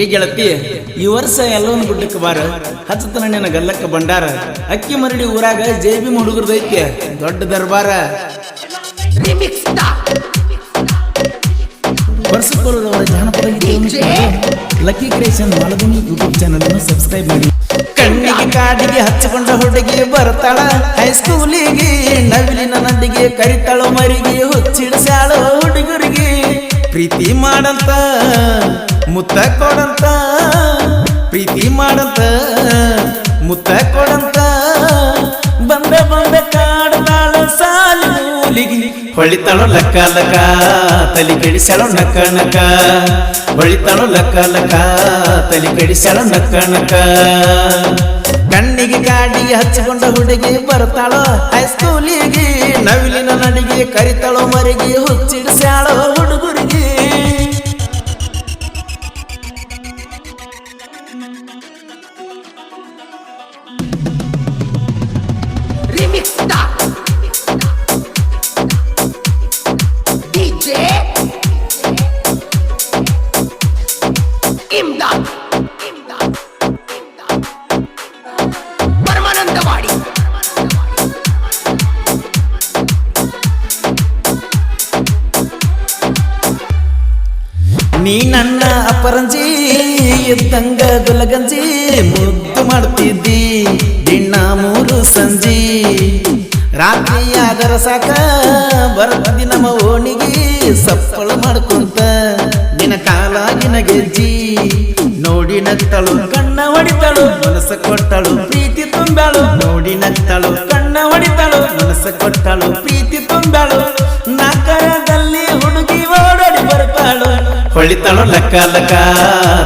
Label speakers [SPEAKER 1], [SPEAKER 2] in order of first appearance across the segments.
[SPEAKER 1] ಈ ಗೆಳತಿ ಈ ವರ್ಷ ಎಲ್ಲವನ್ನ ಗುಡ್ಡಕ್ಕೆ ಬಾರ. ಹಚ್ಚತನ ನಿನ್ನ ಗಲ್ಲಕ್ಕ ಬಂಡಾರ ಅಕ್ಕಿ ಮರಡಿ ಊರಾಗ ಜೇಬಿ ಮುಡುಗರ್ದೈತಿ. ದೊಡ್ಡ ದರ್ಬಾರ. ವರ್ಷಕ್ಕೊಳದವರ ಜಾನಪದ Lucky Creation Maladini YouTube channel ಅನ್ನು ಸಬ್ಸ್ಕ್ರೈಬ್ ಮಾಡಿ. ಕಣ್ಣಿಗೆ ಕಾಡಿಗೆ ಹಚ್ಚಿಕೊಂಡ ಹುಡುಗಿ ಬರ್ತಾಳ. ಹೈಸ್ಕೂಲಿಗೆ ನವಿಲಿನ ನಡಿಗೆ ಕರಿತಾಳು ಮರಿಗೆ ಹುಚ್ಚಿಡಿಸಾಳು ಹುಡುಗರಿಗೆ. ಪ್ರೀತಿ ಮಾಡಂತ ಮುತ್ತ ಕೊಡಂತ, ಪ್ರೀತಿ ಮಾಡಂತ, ಮುತ್ತ ಕೊಡಂತ. ಬಂದ, ಬಂದೆ ಕಾಡದಾಳ ಸಾಲಿ ಮೂಲಿಗೆ. ಹೊಳಿತಾಳೋ ಲಕ್ಕ ಲಕ್ಕ, ತಲಿ ಕೆಡಿಸ್ಯಾಳೋ ನಕ್ಕ ನಕ ಹೊಳಿತಾಳೋ ಲಕ್ಕ ಲಕ್ಕ, ತಲಿ ನಕ್ಕ ನಕ ಕಣ್ಣಿಗೆ ಗಾಡಿಗೆ ಹಚ್ಚಿಕೊಂಡ ಹುಡುಗಿ ಬರ್ತಾಳೋ ಹೈಸ್ಕೂಲಿಗೆ ನವಿಲಿನ ನಡಿಗೆ ಕರಿತಾಳೋ ಮರಿಗೆ ಹುಚ್ಚಿಡಿಸ್ಯಾಳೋ ಹುಡುಗರಿಗೆ.
[SPEAKER 2] Ремикс.
[SPEAKER 1] ನೀ ನನ್ನ ಅಪರಂಜಿ ಎತ್ತಂಗ ಗುಲಗಂಜಿ ಮುದ್ದು ಮಾಡ್ತಿದ್ದಿ ದಿನ ಮೂರು ಸಂಜಿ. ರಾತ್ರಿ ಆದರ ಸಾಕ ಬರ್ತಿ ನಮ್ಮ ಓಣಿಗೆ, ಸಪ್ಪಳ ಮಾಡ್ಕೊಂತ ನಿನ್ನ ಕಾಲಾಗಿನ ಗೆಜ್ಜಿ. ನೋಡಿ ನಗ್ತಾಳು ಕಣ್ಣ ಹೊಡಿತಾಳು ಮನಸ ಕೊಟ್ಟಳು, ಪ್ರೀತಿ ತುಂಬಾಳು ನೋಡಿ ನಗ್ತಾಳು ಕಣ್ಣ ಹೊಡಿತಾಳು ಮನಸ ಕೊಟ್ಟಳು, ಪ್ರೀತಿ ತುಂಬ್ಯಾಳು. ಹೊಳಿತಾಳು ಲಕ್ಕ ಲಕ್ಕ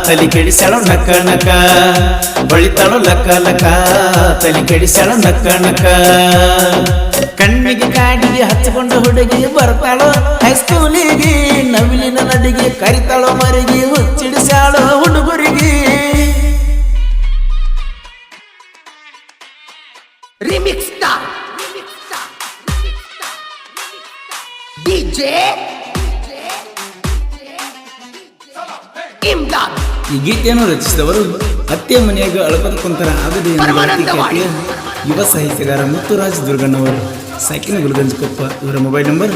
[SPEAKER 1] ತಲಿ ಕೆಡಿಸ್ಯಾಳು ನಕ್ಕ ನಕ. ಬಳಿತಾಳು ಲಕ್ಕ ಲಕ್ಕ ತಲಿ ಕೆಡಿಸ್ಯಾಳು ನಕ್ಕ ನಕ. ಕಣ್ಣಿಗೆ ಕಾಡಿಗೆ ಹಚ್ಚಿಕೊಂಡ ಹುಡುಗಿ ಬರ್ತಾಳೋ. ಹೈಸ್ಕೂಲಿಗೆ ನವಿಲಿನ ನಡಿಗೆ ಕರಿತಾಳೋ ಮರಿಗೆ ಈ ಗೀತೆಯನ್ನು ರಚಿಸಿದವರು ಅತ್ತೆ ಮನೆಯಾಗ ಅಳಪದಕೊಂತರ ಆಗದೆ ಯುವ ಸಾಹಿತ್ಯಗಾರ ಮುತ್ತುರಾಜ್ ದುರ್ಗಣ್ಣವರು. ಸೈಕಿನ ಗುಲ್ಗಂಜ್ ಕೊಪ್ಪ ಇವರ mobile number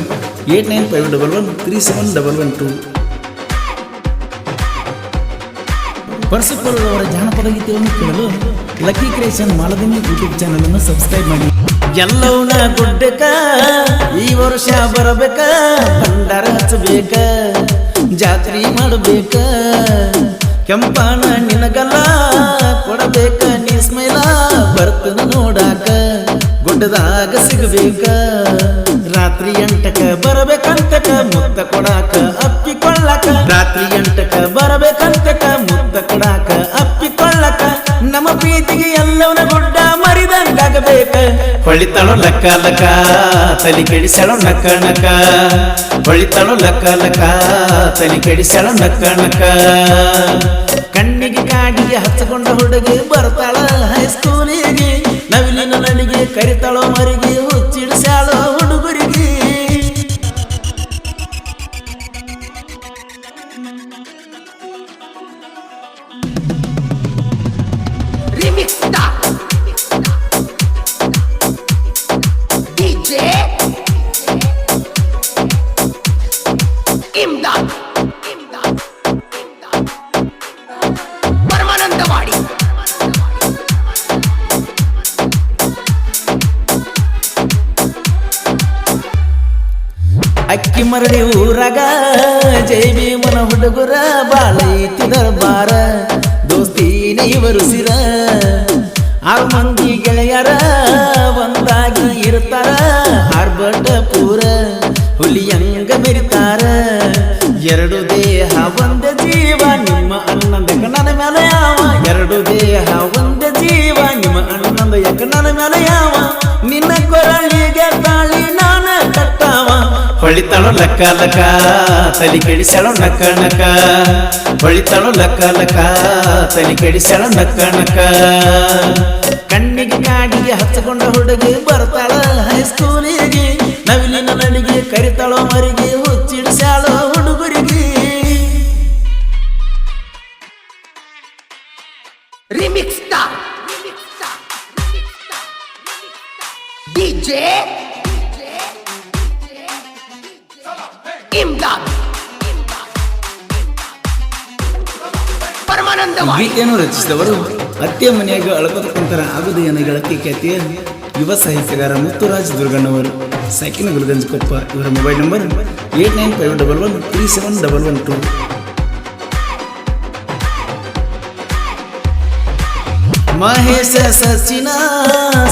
[SPEAKER 1] eight nine five double one three seven double one two. ಪರಸಪ್ಪರವರ ಜಾನಪದ ಗೀತೆಯನ್ನು ಕೇಳಲು Lucky Creation Maladini YouTube channel ಅನ್ನು ಸಬ್ಸ್ಕ್ರೈಬ್ ಮಾಡಿ. ಎಲ್ಲವನ್ನ ಗುಡ್ಡಕ ಈ ವರ್ಷ ಬರಬೇಕ? ಭಂಡಾರ ಹಚ್ಚಬೇಕಾ? ಜಾತ್ರೆ ಮಾಡಬೇಕ. ಕೆಂಪನ ನಿನಗಲ್ಲ, ಕೊಡಬೇಕ ನೀ ಸ್ಮೈಲ. ಬರ್ತನ ನೋಡಾಕ, ಗುಡ್ಡದಾಗ ಸಿಗಬೇಕ. ರಾತ್ರಿ ಎಂಟಕ ಬರಬೇಕಂತಕ, ಮುತ್ತ ಕೊಡಾಕ ಅಪ್ಪಿಕೊಳ್ಳಕ. ರಾತ್ರಿ ಎಂಟಕ ಬರಬೇಕಂತಕ, ಮುತ್ತ ಕೊಡಾಕ ಅಪ್ಪಿಕೊಳ್ಳಕ. ನಮ್ಮ ಪ್ರೀತಿಗೆ ಎಲ್ಲವನ ಗುಡ್ಡ ಮರಿದಂಗಾಗಬೇಕ ಹೊಳಿತಾಳು ಲಕ್ಕ ಲಕ್ಕ ತಲಿ ಕೆಡಿಸಳು ನಕ್ಕ ನಕ. ಹೊಳಿತಾಳು ಲಕ್ಕ ಲಕ್ಕ ತಲಿ ಕೆಡಿಸಳು ನಕ್ಕ ನಕ. ಕಣ್ಣಿಗೆ ಕಾಡಿಗೆ ಹಚ್ಚಿಕೊಂಡ ಹುಡುಗಿ ಬರ್ತಾಳ ಹೈಸ್ಕೂಲಿಗೆ. ನವಿಲಿನ ನನಗೆ ಕರಿತಾಳೋ ಅಕ್ಕಿ ಮರಳಿ ಊರಾಗ ಜೈ ಮನ ಹುಡುಗರ ಬಾಳೈತಿ ದರ್ಬಾರ ದೋಸ್ತಿ ಇವರು ಸಿರ. ಆರು ಮಂದಿ ಗೆಳೆಯರ ಇರ್ತಾರ ಆರ್ಭಟ ಪೂರ ಹುಲಿಯಂಗ ಹೊಳಿತಾಳೋ ಲಕ್ಕ ಲಕ್ಕ, ತಲಿ ಕೆಡಿಸ್ಯಾಳೋ ನಕ್ಕ ನಕ ಹೊಳಿತಾಳೋ ಲಕ್ಕ ಲಕ್ಕ, ತಲಿ ಕೆಡಿಸ್ಯಾಳೋ ನಕ್ಕ ನಕ ಕಣ್ಣಿಗೆ ಕಾಡಿಗೆ ಹಚ್ಚಿಕೊಂಡ ಹುಡುಗಿ ಬರ್ತಾಳ ಹೈಸ್ಕೂಲಿಗೆ ನವಿಲಿನ ನಡಿಗೆ ಕರಿತಾಳೋ ಮರಿಗೆ ಹುಚ್ಚಿಡಿಸ್ಯಾಳೋ ಹುಡುಗರಿಗೆ.
[SPEAKER 2] Remix Star.
[SPEAKER 1] ಗೀತೆಯನ್ನು ರಚಿಸಿದವರು ಅತ್ತೆ ಮನೆಯಾಗ ಅಳಪದಕ್ಕಂತರ ಆಗುದು ಎನ್ನ ಗೆಳತಿ ಖ್ಯಾತಿಯ ಯುವ ಸಾಹಿತ್ಯಗಾರ ಮುತ್ತುರಾಜ್ ದುರ್ಗಣ್ಣವರು ಸಾಕಿನ ಗುರುಗಂಜಕೊಪ್ಪ ಇವರ mobile number eight nine five double one three seven double one two. Mahesha Sachin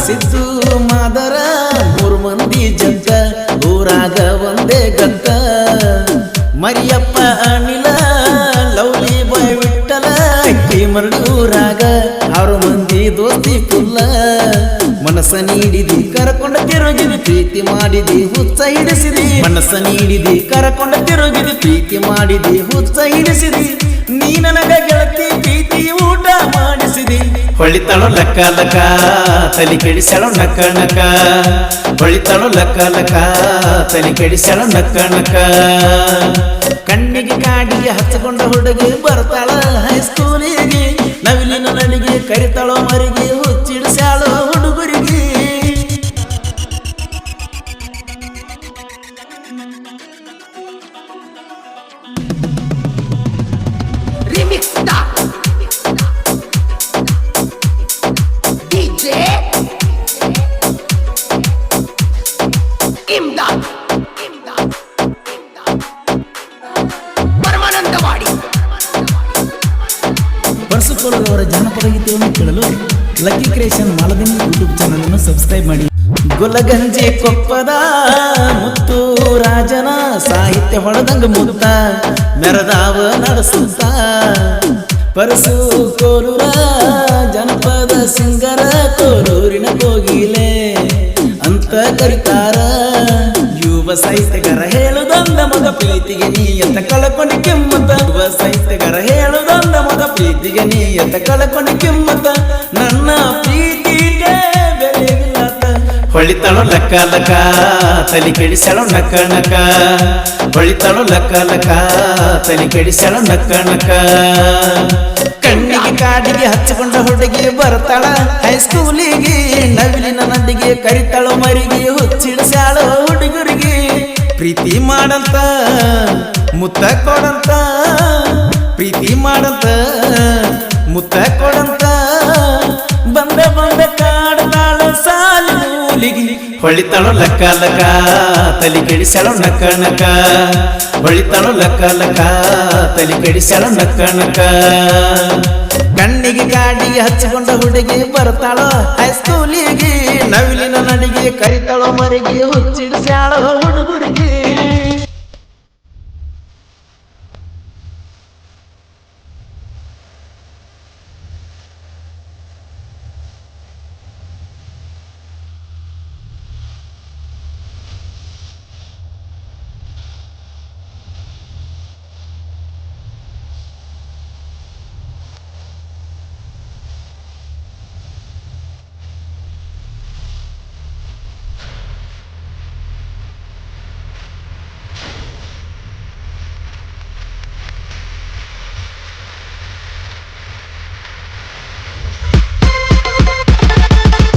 [SPEAKER 1] Siddu Madar ಮೂರು ಮಂದಿ ಜಂತ, ಊರಾಗ ಒಂದೇ ಗಂತ. ಮರಿಯಪ್ಪ ಅನಿಲ ಮನಸ್ಸ ನೀಡಿದಿ. ಕರಕೊಂಡ ತಿರುಗಿದು ಪ್ರೀತಿ ಮಾಡಿದಿ. ಹುಚ್ಚ ಹಿಡಿಸಿದಿ. ಮನಸ್ಸ ನೀಡಿದಿ. ಕರಕೊಂಡ ತಿರುಗಿದು ಪ್ರೀತಿ ಮಾಡಿದಿ. ಹುಚ್ಚ ಹಿಡಿಸಿದಿ. ನೀ ನನಗ ಗೆಳತಿ ಪ್ರೀತಿ ಊಟ ಮಾಡಿಸಿದಿ. ಹೊಳಿತಳು ಲಕ್ಕ ಲಕ ತಲೆ ಕೆಡಿಸಳು ನಕ್ಕ ನಕ ಹೊಳಿತಳು ಲಕ್ಕ ಲಕ ತಲೆ ಕೆಡಿಸಳು ನಕ್ಕ ನಕ ಕಣ್ಣಿಗೆ ಕಾಡಿಗೆ ಹಚ್ಚಿಕೊಂಡ ಹುಡುಗಿ ಬರ್ತಾಳ ಹೈಸ್ಕೂಲಿಗೆ. ನವಿಲಿನ ನಡಿಗೆ ಕರಿತಾಳೋ ಮರಿಗೆ. ಪರಸುಕೋಲದವರ ಜಾನಪದ ಗೀತೆಯನ್ನು ಕೇಳಲು ಲಕ್ಕಿ ಕ್ರಿಯೇಷನ್ ಮಾಲದಿನ ಯೂಟ್ಯೂಬ್ ಚಾನಲ್ ಅನ್ನು ಸಬ್ಸ್ಕ್ರೈಬ್ ಮಾಡಿ. ಗೊಲಗಂಜಿ ಕೊಪ್ಪದ ಮುತ್ತು ರಾಜನ ಸಾಹಿತ್ಯ ಹೊಡೆದಂಗ ಮುತ್ತ ಮೆರದಾವ ನಡೆಸುತ್ತ ಪರಸು ಕೋಲೂರ ಜನಪದ ಸಿಂಗರ ಕೋಲೂರಿನ ಕೋಗಿಲೆ. ಅಂತ ಕರಿತಾರ ಯುವ ಸಾಹಿತ್ಯಗಾರ ಹೇಳುದಂದ ಮಗ ಪ್ರೀತಿಗೆ ನೀ ಅಂತ ಕಳಕೊಂಡು ಹೇಳುದೊಂದ ಪ್ರೀತಿಗೆ ನೀ ಎಂತ ಕಳಕೊಂಡು ಕೆಮ್ಮತ ನನ್ನ ಪ್ರೀತಿ ಹೊಳಿತಾಳೋ ಲಕ್ಕ ಲಕ ತಲೆ ಕೆಡಿಸಳು ನಕ್ಕ ನಕ ಹೊಳಿತಳು ಲಕ್ಕ ಲಕ ತಲೆ ಕೆಡಿಸಳು ನಕ್ಕ ನಕ ಕಣ್ಣಿಗೆ ಕಾಡಿಗೆ ಹಚ್ಚಿಕೊಂಡ ಹುಡುಗಿ ಬರ್ತಾಳ ಹೈಸ್ಕೂಲಿಗೆ ನವಿಲಿನ ನದಿಗೆ ಕರಿತಾಳು, ಮರಿಗೆ ಹುಚ್ಚಿಡಿಸ್ಯಾಳೋ ಹುಡುಗರಿಗೆ. ಪ್ರೀತಿ ಮಾಡಂತ, ಮುತ್ತ ಕೊಡಂತ ಹೊಳಿತಾಳೋ ಲಕ್ಕ ಲಕ, ತಲೆ ಕೆಡಿಸ್ಯಾಳೋ ನಕ್ಕ ನಕ. ಹೊಳಿತಾಳು ಲಕ್ಕ ಲಕ, ತಲೆ ಕೆಡಿಸ್ಯಾಳೋ ನಕ್ಕ ನಕ. ಕಣ್ಣಿಗೆ ಗಾಡಿಗೆ ಹಚ್ಚಿಕೊಂಡ ಹುಡುಗಿ ಬರ್ತಾಳೋ ಹೈಸ್ಕೂಲಿಗೆ ನವಿಲಿನ ನಡಿಗೆ ಕರಿತಾಳೋ ಮರಿಗೆ ಹುಚ್ಚಿಡಿಸ್ಯಾಳೋ ಹುಡುಗರಿಗೆ